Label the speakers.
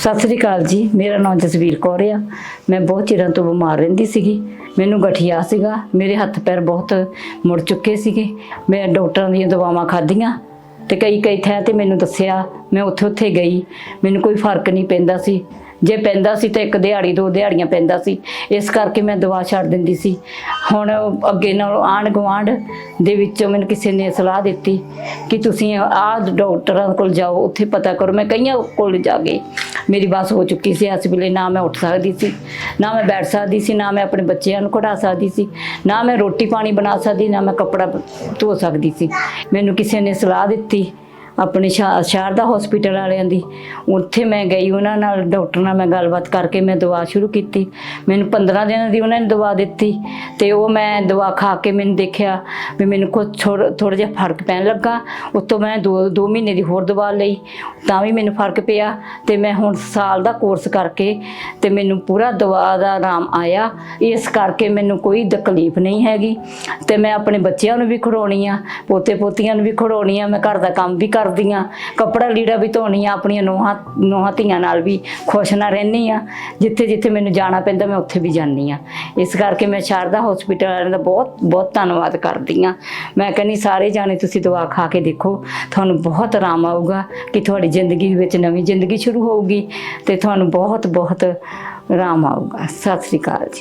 Speaker 1: ਸਤਿ ਸ੍ਰੀ ਅਕਾਲ ਜੀ, ਮੇਰਾ ਨਾਮ ਜਸਵੀਰ ਕੌਰ ਆ। ਮੈਂ ਬਹੁਤ ਚਿਰਾਂ ਤੋਂ ਬਿਮਾਰ ਰਹਿੰਦੀ ਸੀਗੀ। ਮੈਨੂੰ ਗਠੀਆ ਸੀਗਾ। ਮੇਰੇ ਹੱਥ ਪੈਰ ਬਹੁਤ ਮੁੜ ਚੁੱਕੇ ਸੀਗੇ। ਮੈਂ ਡਾਕਟਰਾਂ ਦੀਆਂ ਦਵਾਵਾਂ ਖਾਧੀਆਂ ਤੇ ਕਈ ਕਈ ਥਾਂ ਤੇ ਮੈਨੂੰ ਦੱਸਿਆ, ਮੈਂ ਉੱਥੇ ਉੱਥੇ ਗਈ। ਮੈਨੂੰ ਕੋਈ ਫ਼ਰਕ ਨਹੀਂ ਪੈਂਦਾ ਸੀ। ਜੇ ਪੈਂਦਾ ਸੀ ਤਾਂ ਇੱਕ ਦਿਹਾੜੀ, ਦੋ ਦਿਹਾੜੀਆਂ ਪੈਂਦਾ ਸੀ। ਇਸ ਕਰਕੇ ਮੈਂ ਦਵਾ ਛੱਡ ਦਿੰਦੀ ਸੀ। ਹੁਣ ਅੱਗੇ ਨਾਲ ਆਂਢ ਗੁਆਂਢ ਦੇ ਵਿੱਚੋਂ ਮੈਨੂੰ ਕਿਸੇ ਨੇ ਸਲਾਹ ਦਿੱਤੀ ਕਿ ਤੁਸੀਂ ਆਹ ਡਾਕਟਰਾਂ ਕੋਲ ਜਾਓ, ਉੱਥੇ ਪਤਾ ਕਰੋ। ਮੈਂ ਕਈਆਂ ਕੋਲ ਜਾ ਗਈ ਮੇਰੀ ਬਸ ਹੋ ਚੁੱਕੀ ਸੀ, ਇਸ ਵੇਲੇ ਨਾ ਮੈਂ ਉੱਠ ਸਕਦੀ ਸੀ, ਨਾ ਮੈਂ ਬੈਠ ਸਕਦੀ ਸੀ, ਨਾ ਮੈਂ ਆਪਣੇ ਬੱਚਿਆਂ ਨੂੰ ਕਢਾ ਸਕਦੀ ਸੀ, ਨਾ ਮੈਂ ਰੋਟੀ ਪਾਣੀ ਬਣਾ ਸਕਦੀ, ਨਾ ਮੈਂ ਕੱਪੜਾ ਧੋ ਸਕਦੀ ਸੀ। ਮੈਨੂੰ ਕਿਸੇ ਨੇ ਸਲਾਹ ਦਿੱਤੀ ਆਪਣੇ ਸ਼ਾ- ਸ਼ਾਰਦਾ ਹਸਪੀਟਲ ਵਾਲਿਆਂ ਦੀ। ਉੱਥੇ ਮੈਂ ਗਈ, ਉਹਨਾਂ ਨਾਲ ਡਾਕਟਰ ਨਾਲ ਮੈਂ ਗੱਲਬਾਤ ਕਰਕੇ ਮੈਂ ਦਵਾ ਸ਼ੁਰੂ ਕੀਤੀ। ਮੈਨੂੰ 15 ਦਿਨਾਂ ਦੀ ਉਹਨਾਂ ਨੇ ਦਵਾ ਦਿੱਤੀ ਤੇ ਉਹ ਮੈਂ ਦਵਾ ਖਾ ਕੇ ਮੈਨੂੰ ਦੇਖਿਆ ਵੀ ਮੈਨੂੰ ਕੁਝ ਥੋੜਾ ਜਿਹਾ ਫ਼ਰਕ ਪੈਣ ਲੱਗਾ। ਉਤੋਂ ਮੈਂ 2 2 ਮਹੀਨੇ ਦੀ ਹੋਰ ਦਵਾ ਲਈ, ਤਾਂ ਵੀ ਮੈਨੂੰ ਫ਼ਰਕ ਪਿਆ ਤੇ ਮੈਂ ਹੁਣ ਸਾਲ ਦਾ ਕੋਰਸ ਕਰਕੇ ਤੇ ਮੈਨੂੰ ਪੂਰਾ ਦਵਾ ਦਾ ਆਰਾਮ ਆਇਆ। ਇਸ ਕਰਕੇ ਮੈਨੂੰ ਕੋਈ ਤਕਲੀਫ ਨਹੀਂ ਹੈਗੀ ਤੇ ਮੈਂ ਆਪਣੇ ਬੱਚਿਆਂ ਨੂੰ ਵੀ ਖੜਾਉਣੀ ਆ ਪੋਤੇ ਪੋਤੀਆਂ ਨੂੰ ਵੀ ਖੜਾਉਣੀ ਆ, ਮੈਂ ਘਰ ਦਾ ਕੰਮ ਵੀ ਕਰ ਕਰਦੀ ਆ ਕੱਪੜਾ ਲੀੜਾ ਵੀ ਧੋਣੀ ਆ, ਆਪਣੀਆਂ ਨੋਹਾਂ ਨੋਹਾਂ ਧੀਆਂ ਨਾਲ ਵੀ ਖੁਸ਼ ਨਾ ਰਹਿੰਦੀ ਆ। ਜਿੱਥੇ ਜਿੱਥੇ ਮੈਨੂੰ ਜਾਣਾ ਪੈਂਦਾ, ਮੈਂ ਉੱਥੇ ਵੀ ਜਾਂਦੀ ਆ। ਇਸ ਕਰਕੇ ਮੈਂ ਸ਼ਾਰਦਾ ਹਸਪੀਟਲ ਵਾਲਿਆਂ ਦਾ ਬਹੁਤ ਬਹੁਤ ਧੰਨਵਾਦ ਕਰਦੀ ਆ। ਮੈਂ ਕਹਿੰਦੀ, ਸਾਰੇ ਜਾਣੇ ਤੁਸੀਂ ਦਵਾ ਖਾ ਕੇ ਦੇਖੋ, ਤੁਹਾਨੂੰ ਬਹੁਤ ਆਰਾਮ ਆਊਗਾ ਕਿ ਤੁਹਾਡੀ ਜ਼ਿੰਦਗੀ ਵਿੱਚ ਨਵੀਂ ਜ਼ਿੰਦਗੀ ਸ਼ੁਰੂ ਹੋਊਗੀ ਤੇ ਤੁਹਾਨੂੰ ਬਹੁਤ ਬਹੁਤ ਆਰਾਮ ਆਊਗਾ। ਸਤਿ ਸ੍ਰੀ ਅਕਾਲ ਜੀ।